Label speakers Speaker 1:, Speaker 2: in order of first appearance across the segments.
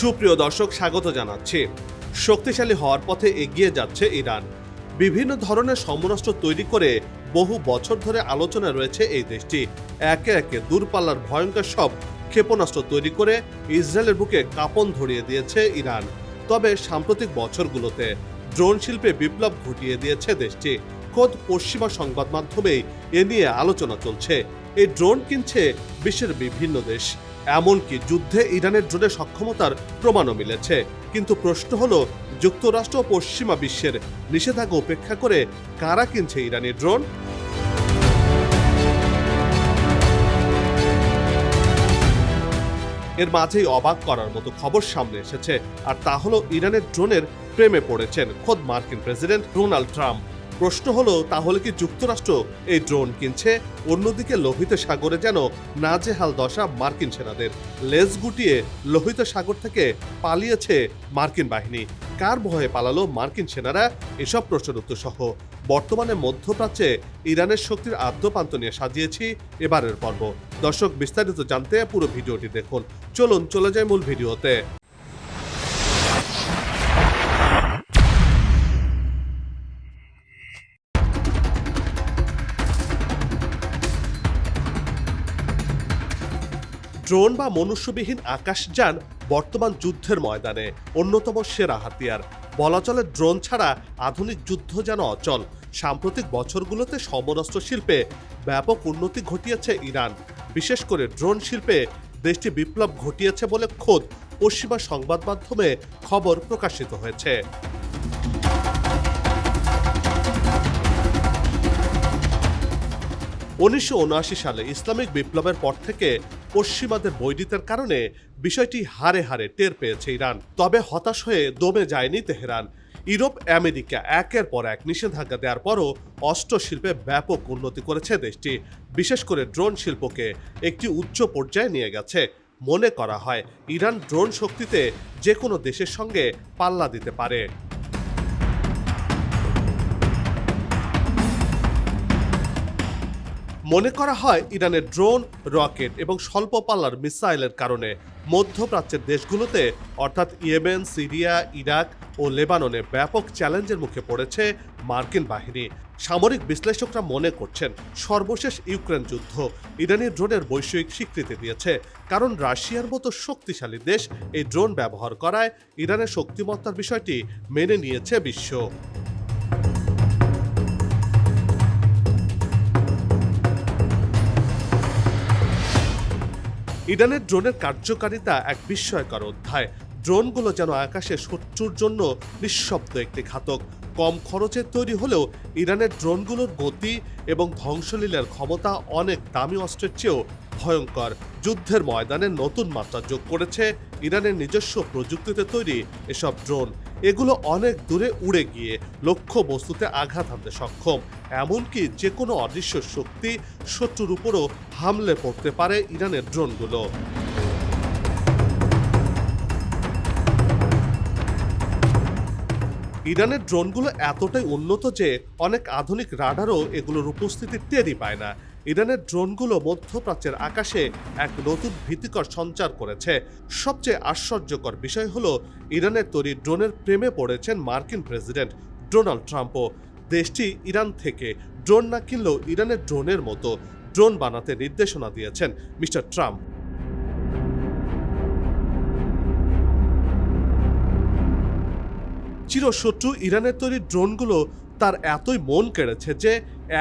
Speaker 1: সুপ্রিয় দর্শক, স্বাগত জানাচ্ছি। শক্তিশালী হওয়ার পথে এগিয়ে যাচ্ছে ইরান। বিভিন্ন ধরনের সমরাষ্ট্র তৈরি করে বহু বছর ধরে আলোচনা রয়েছে এই দেশটি। একে একে দূরপাল্লার ভয়ঙ্কর সব ক্ষেপণাস্ত্র তৈরি করে ইসরায়েলের বুকে কাঁপন ধরিয়ে দিয়েছে ইরান। তবে সাম্প্রতিক বছরগুলোতে ড্রোন শিল্পে বিপ্লব ঘটিয়ে দিয়েছে দেশটি। খোদ পশ্চিমা সংবাদ মাধ্যমেই এ নিয়ে আলোচনা চলছে। এই ড্রোন কিনছে বিশ্বের বিভিন্ন দেশ। এমনকি যুদ্ধে ইরানের ড্রোনের সক্ষমতার প্রমাণও মিলেছে। কিন্তু প্রশ্ন হলো, যুক্তরাষ্ট্র পশ্চিমা বিশ্বের নিষেধাজ্ঞা উপেক্ষা করে কারা কিনছে ইরানি ড্রোন? এর মাঝেই অবাক করার মতো খবর সামনে এসেছে। আর তা হলো, ইরানের ড্রোনের প্রেমে পড়েছেন খোদ মার্কিন প্রেসিডেন্ট ডোনাল্ড ট্রাম্প। প্রশ্ন হলো, তাহলে কি যুক্তরাষ্ট্র এই ড্রোন কিনছে? অন্যদিকে লোহিত সাগরে যেন নাজেহাল দশা মার্কিন সেনাদের। লেজ গুটিয়ে লোহিত সাগর থেকে পালিয়েছে মার্কিন বাহিনী। কার ভয়ে পালালো মার্কিন সেনারা? এসব প্রশ্নের উত্তর সহ বর্তমানে মধ্যপ্রাচ্যে ইরানের শক্তির আদ্যপান্ত নিয়ে সাজিয়েছি এবারের পর্ব। দর্শক, বিস্তারিত জানতে পুরো ভিডিওটি দেখুন। চলুন, চলে যায় মূল ভিডিওতে। ড্রোন বা মনুষ্যবিহীন আকাশযান বর্তমান যুদ্ধের ময়দানে। অন্যতম সেরা হাতিয়ার। বলা চলে, ড্রোন ছাড়া আধুনিক যুদ্ধ যেন অচল। সাম্প্রতিক বছরগুলোতে সমরাস্ত্র শিল্পে ব্যাপক উন্নতি ঘটিয়েছে ইরান। বিশেষ করে ড্রোন শিল্পে দেশটি বিপ্লব ঘটিয়েছে বলে খোদ পশ্চিমা সংবাদ মাধ্যমে খবর প্রকাশিত হয়েছে। উনিশশো উনআশি সালে ইসলামিক বিপ্লবের পর থেকে পশ্চিমাদের বৈরিতার কারণে বিষয়টি হারে হারে টের পেয়েছে ইরান। তবে হতাশ হয়ে দমে যায়নি তেহরান। ইউরোপ, আমেরিকা একের পর এক নিষেধাজ্ঞা দেওয়ার পরও অস্ত্র শিল্পে ব্যাপক উন্নতি করেছে দেশটি। বিশেষ করে ড্রোন শিল্পকে একটি উচ্চ পর্যায়ে নিয়ে গেছে মনে করা হয়। ইরান ড্রোন শক্তিতে যে কোনো দেশের সঙ্গে পাল্লা দিতে পারে। মনে করা হয় ইরানের ড্রোন, রকেট এবং স্বল্প পাল্লার মিসাইলের কারণে মধ্যপ্রাচ্যের দেশগুলোতে, অর্থাৎ ইয়েমেন, সিরিয়া, ইরাক ও লেবাননে ব্যাপক চ্যালেঞ্জের মুখে পড়েছে মার্কিন বাহিনী। সামরিক বিশ্লেষকরা মনে করছেন, সর্বশেষ ইউক্রেন যুদ্ধ ইরানি ড্রোনের বৈষয়িক স্বীকৃতি দিয়েছে, কারণ রাশিয়ার মতো শক্তিশালী দেশ এই ড্রোন ব্যবহার করায় ইরানের শক্তিমত্তার বিষয়টি মেনে নিয়েছে বিশ্ব। ইরানের ড্রোনের কার্যকারিতা এক বিস্ময়কর অধ্যায়। ড্রোনগুলো যেন আকাশে শত্রুর জন্য নিঃশব্দ একটি ঘাতক। কম খরচে তৈরি হলেও ইরানের ড্রোনগুলোর গতি এবং ধ্বংসলীলার ক্ষমতা অনেক দামি অস্ত্রের চেয়েও ভয়ঙ্কর। যুদ্ধের ময়দানে নতুন মাত্রা যোগ করেছে ইরানের নিজস্ব প্রযুক্তিতে তৈরি এসব ড্রোন। এগুলো অনেক দূরে উড়ে গিয়ে লক্ষ্য বস্তুতে আঘাত হানতে সক্ষম। এমনকি যে কোনো অদৃশ্য শক্তি শত্রুর উপরও হামলে পড়তে পারে ইরানের ড্রোনগুলো। ইরানের ড্রোনগুলো এতটাই উন্নত যে অনেক আধুনিক রাডারও এগুলোর উপস্থিতি টেরই পায় না। ইরানের ড্রোনগুলো মধ্যপ্রাচ্যের আকাশে এক নতুন ভীতিকর সঞ্চার করেছে। সবচেয়ে আশ্চর্যকর বিষয় হলো, ইরানের তৈরি ড্রোনের প্রেমে পড়েছেন মার্কিন প্রেসিডেন্ট ডোনাল্ড ট্রাম্পও। দেশটি ইরান থেকে ড্রোন না কিনলেও ইরানের ড্রোনের মতো ড্রোন বানাতে নির্দেশনা দিয়েছেন মিস্টার ট্রাম্প। চিরশত্রু ইরানের তৈরি ড্রোনগুলো তার এতই মন কেড়েছে যে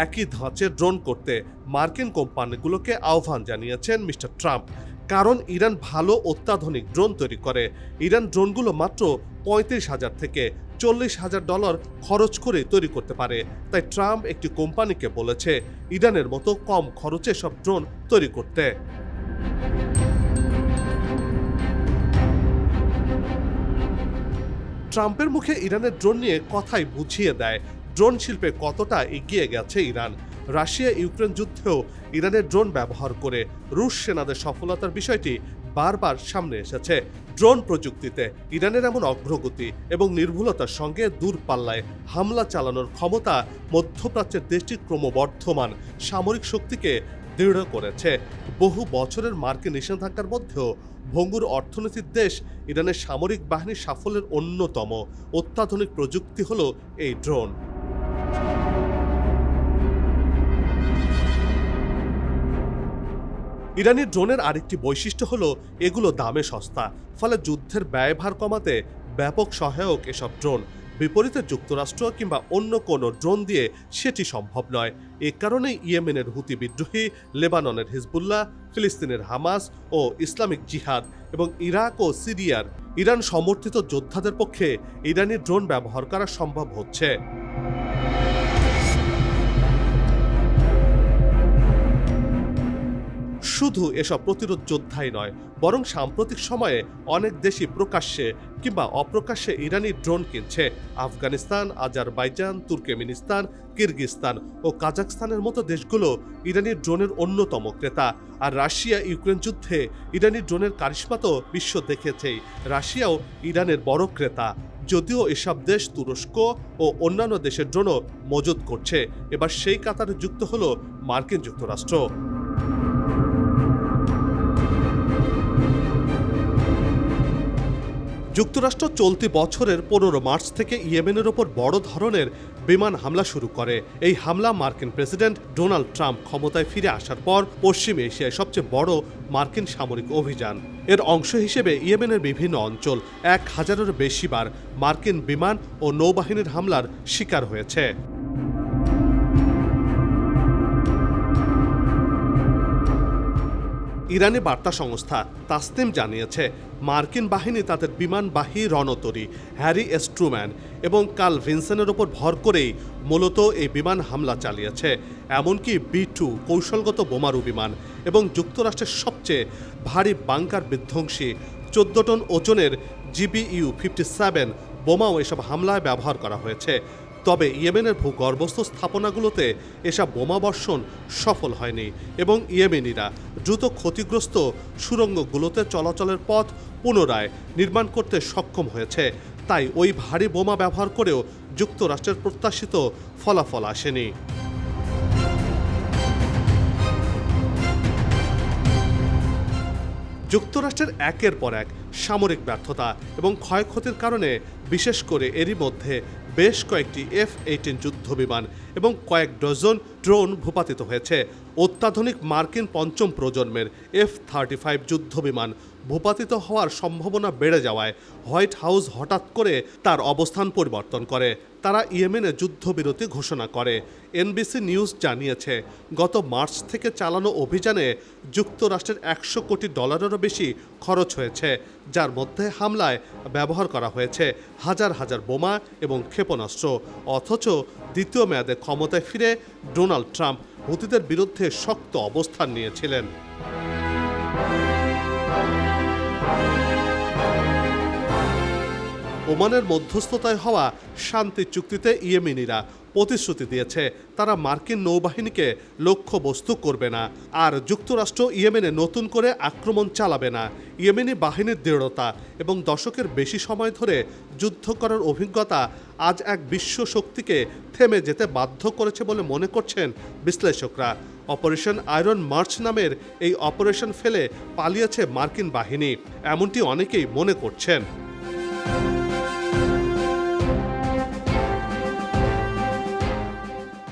Speaker 1: একই ধাঁচে ড্রোন করতে মার্কিন কোম্পানিগুলোকে আহ্বান জানিয়েছেন মিস্টার ট্রাম্প। কারণ ইরান ভালো অত্যাধুনিক ড্রোন তৈরি করে। ইরান ড্রোনগুলো মাত্র পঁয়ত্রিশ হাজার থেকে চল্লিশ হাজার ডলার খরচ করে তৈরি করতে পারে। তাই ট্রাম্প একটি কোম্পানিকে বলেছে, ইরানের মতো কম খরচে সব ড্রোন তৈরি করতে। ট্রাম্পের মুখে ইরানের ড্রোন নিয়ে কথাই বুঝিয়ে দেয় ড্রোন শিল্পে কতটা এগিয়ে গেছে ইরান? রাশিয়া ইউক্রেন যুদ্ধেও ইরানের ড্রোন ব্যবহার করে রুশ সেনাদের সফলতার বিষয়টি বারবার সামনে এসেছে। ড্রোন প্রযুক্তিতে ইরানের এমন অগ্রগতি এবং নির্ভুলতার সঙ্গে দূরপাল্লায় হামলা চালানোর ক্ষমতা মধ্যপ্রাচ্যের দেশটির ক্রমবর্ধমান সামরিক শক্তিকে দৃঢ় করেছে। বহু বছরের মার্কিন নিষেধাজ্ঞার মধ্যেও ভঙ্গুর অর্থনীতির দেশ ইরানের সামরিক বাহিনীর সাফল্যের অন্যতম অত্যাধুনিক প্রযুক্তি হলো এই ড্রোন। ইরানি ড্রোনের আরেকটি বৈশিষ্ট্য হলো, এগুলো দামে সস্তা। ফলে যুদ্ধের ব্যয়ভার কমাতে ব্যাপক সহায়ক এসব ড্রোন। বিপরীতে যুক্তরাষ্ট্র কিংবা অন্য কোনো ড্রোন দিয়ে সেটি সম্ভব নয়। এ কারণেই ইয়েমেনের হুতি বিদ্রোহী লেবাননের হিজবুল্লাহ, ফিলিস্তিনের হামাস ও ইসলামিক জিহাদ এবং ইরাক ও সিরিয়ার ইরান সমর্থিত যোদ্ধাদের পক্ষে ইরানি ড্রোন ব্যবহার করা সম্ভব হচ্ছে। শুধু এসব প্রতিরোধ যোদ্ধাই নয়, বরং সাম্প্রতিক সময়ে অনেক দেশই প্রকাশ্যে কিংবা অপ্রকাশ্যে ইরানি ড্রোন কিনছে। আফগানিস্তান, আজারবাইজান, তুর্কমেনিস্তান কিরগিস্তান ও কাজাকস্তানের মতো দেশগুলো ইরানি ড্রোনের অন্যতম ক্রেতা। আর রাশিয়া ইউক্রেন যুদ্ধে ইরানি ড্রোনের কারিশ্মা তো বিশ্ব দেখেছেই। রাশিয়াও ইরানের বড় ক্রেতা। যদিও এসব দেশ তুরস্ক ও অন্যান্য দেশের ড্রোনও মজুত করছে। এবার সেই কাতারে যুক্ত হলো মার্কিন যুক্তরাষ্ট্র। যুক্তরাষ্ট্র চলতি বছরের পনেরো মার্চ থেকে ইয়েমেনের ওপর বড় ধরনের বিমান হামলা শুরু করে। এই হামলা মার্কিন প্রেসিডেন্ট ডোনাল্ড ট্রাম্প ক্ষমতায় ফিরে আসার পর পশ্চিম এশিয়ায় সবচেয়ে বড় মার্কিন সামরিক অভিযান। এর অংশ হিসেবে ইয়েমেনের বিভিন্ন অঞ্চল এক হাজারের বেশিবার মার্কিন বিমান ও নৌবাহিনীর হামলার শিকার হয়েছে। ইরানি বার্তা সংস্থা তাসনিম জানিয়েছে, মার্কিন বাহিনী তাদের বিমানবাহী রণতরী, হ্যারি এস্ট্রুম্যান এবং কাল ভিনসেনের ওপর ভর করেই মূলত এই বিমান হামলা চালিয়েছে। এমনকি বি টু কৌশলগত বোমারু বিমান এবং যুক্তরাষ্ট্রের সবচেয়ে ভারী বাংকার বিধ্বংসী চোদ্দ টন ওজনের জিবিইউ ফিফটি সেভেন বোমাও এসব হামলায় ব্যবহার করা হয়েছে। তবে ইয়েমেনের ভূগর্ভস্থ স্থাপনাগুলোতে এসব বোমাবর্ষণ সফল হয়নি এবং ইয়েমেনিরা দ্রুত ক্ষতিগ্রস্ত সুড়ঙ্গগুলোতে চলাচলের পথ পুনরায় নির্মাণ করতে সক্ষম হয়েছে। তাই ওই ভারী বোমা ব্যবহার করেও যুক্তরাষ্ট্রের প্রত্যাশিত ফলাফল আসেনি। যুক্তরাষ্ট্রের একের পর এক সামরিক ব্যর্থতা এবং ক্ষয়ক্ষতির কারণে বিশেষ করে এরই মধ্যে বেশ কয়েকটি এফ এইটিন যুদ্ধ বিমান এবং কয়েক ডজন ড্রোন ভূপাতিত হয়েছে। অত্যাধুনিক মার্কিন পঞ্চম প্রজন্মের এফ থার্টি ফাইভ যুদ্ধ বিমান ভূপাতিত হওয়ার সম্ভাবনা বেড়ে যাওয়ায় হোয়াইট হাউস হঠাৎ করে তার অবস্থান পরিবর্তন করে। তারা ইয়েমেনে যুদ্ধবিরতি ঘোষণা করে। এনবিসি নিউজ জানিয়েছে, গত মার্চ থেকে চালানো অভিযানে যুক্তরাষ্ট্রের একশো কোটি ডলারেরও বেশি খরচ হয়েছে, যার মধ্যে হামলায় ব্যবহার করা হয়েছে হাজার হাজার বোমা এবং ক্ষেপণাস্ত্র। অথচ দ্বিতীয় মেয়াদে ক্ষমতায় ফিরে ডোনাল্ড ট্রাম্প হুতিদের বিরুদ্ধে শক্ত অবস্থান নিয়েছিলেন। ওমানের মধ্যস্থতায় হওয়া শান্তি চুক্তিতে ইয়েমেনিরা প্রতিশ্রুতি দিয়েছে, তারা মার্কিন নৌবাহিনীকে লক্ষ্যবস্তু করবে না। আর যুক্তরাষ্ট্র ইয়েমেনে নতুন করে আক্রমণ চালাবে না। ইয়েমেনি বাহিনীর দৃঢ়তা এবং দশকের বেশি সময় ধরে যুদ্ধ করার অভিজ্ঞতা আজ এক বিশ্ব শক্তিকে থেমে যেতে বাধ্য করেছে বলে মনে করছেন বিশ্লেষকরা। অপারেশন আয়রন মার্চ নামের এই অপারেশন ফেলে পালিয়েছে মার্কিন বাহিনী, এমনটি অনেকেই মনে করছেন।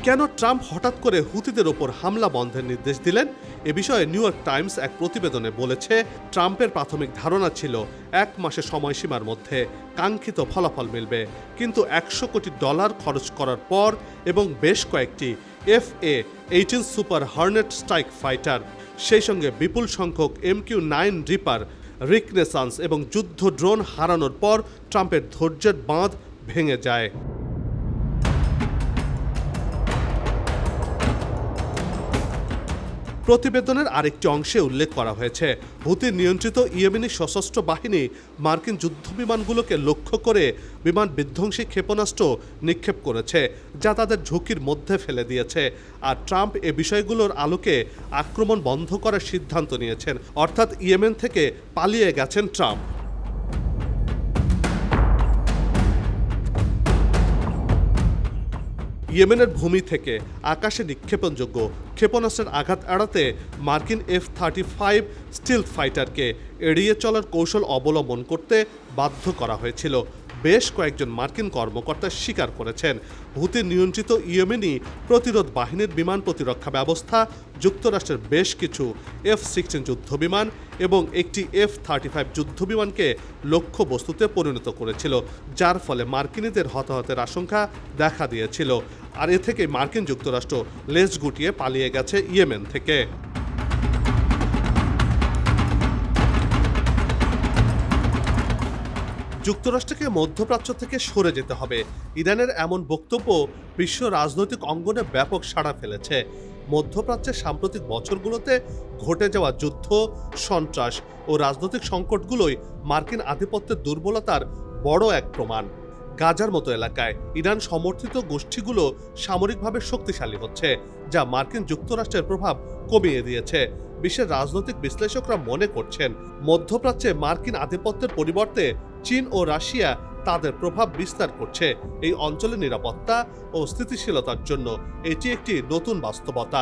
Speaker 1: কেন ট্রাম্প হঠাৎ করে হুতিদের ওপর হামলা বন্ধের নির্দেশ দিলেন? এ বিষয়ে নিউ ইয়র্ক টাইমস এক প্রতিবেদনে বলেছে, ট্রাম্পের প্রাথমিক ধারণা ছিল এক মাসের সময়সীমার মধ্যে কাঙ্ক্ষিত ফলাফল মিলবে। কিন্তু একশো কোটি ডলার খরচ করার পর এবং বেশ কয়েকটি F A eighteen super hornet strike fighter, সেই সঙ্গে বিপুল সংখ্যক M Q nine reaper reconnaissance এবং যুদ্ধ ড্রোন হারানোর পর ট্রাম্পের ধৈর্যের বাঁধ ভেঙে যায়। প্রতিবেদনের আরেকটি অংশে উল্লেখ করা হয়েছে। হুতি নিয়ন্ত্রিত ইয়েমেনি সশস্ত্র বাহিনী মার্কিন যুদ্ধবিমানগুলোকে লক্ষ্য করে বিমান বিধ্বংসী ক্ষেপণাস্ত্র নিক্ষেপ করেছে, যা তাদের ঝুঁকির মধ্যে ফেলে দিয়েছে। আর ট্রাম্প এ বিষয়গুলোর আলোকে আক্রমণ বন্ধ করার সিদ্ধান্ত নিয়েছেন। অর্থাৎ ইয়েমেন থেকে পালিয়ে গেছেন ট্রাম্প। ইয়েমেনের ভূমি থেকে আকাশে নিক্ষেপণযোগ্য ক্ষেপণাস্ত্রের আঘাত এড়াতে মার্কিন এফ থার্টি ফাইভ স্টিল ফাইটারকে এড়িয়ে চলার কৌশল অবলম্বন করতে বাধ্য করা হয়েছিল। বেশ কয়েকজন মার্কিন কর্মকর্তা স্বীকার করেছেন। হুতি নিয়ন্ত্রিত ইয়েমেনি প্রতিরোধ বাহিনীর বিমান প্রতিরক্ষা ব্যবস্থা, যুক্তরাষ্ট্রের বেশ কিছু এফ সিক্সটিন যুদ্ধবিমান এবং একটি এফ থার্টি ফাইভ যুদ্ধবিমানকে লক্ষ্য বস্তুতে পরিণত করেছিল, যার ফলে মার্কিনীদের হতাহতের আশঙ্কা দেখা দিয়েছিল। আর এ থেকে মার্কিন যুক্তরাষ্ট্র লেজ গুটিয়ে পালিয়ে গেছে ইয়েমেন থেকে। যুক্তরাষ্ট্রকে মধ্যপ্রাচ্য থেকে সরে যেতে হবে। ইরানের এমন বক্তব্য বিশ্ব রাজনৈতিক অঙ্গনে ব্যাপক সাড়া ফেলেছে। মধ্যপ্রাচ্যের সাম্প্রতিক বছরগুলোতে ঘটে যাওয়া যুদ্ধ, সন্ত্রাস ও রাজনৈতিক সংকটগুলোই মার্কিন আধিপত্যের দুর্বলতার বড় এক প্রমাণ। গাজার মতো এলাকায় ইরান সমর্থিত গোষ্ঠীগুলো সামরিকভাবে শক্তিশালী হচ্ছে, যা মার্কিন যুক্তরাষ্ট্রের প্রভাব কমিয়ে দিয়েছে। বিশ্বের রাজনৈতিক বিশ্লেষকরা মনে করছেন, মধ্যপ্রাচ্যে মার্কিন আধিপত্যের পরিবর্তে চীন ও রাশিয়া তাদের প্রভাব বিস্তার করছে। এই অঞ্চলের নিরাপত্তা ও স্থিতিশীলতার জন্য এটি একটি নতুন বাস্তবতা।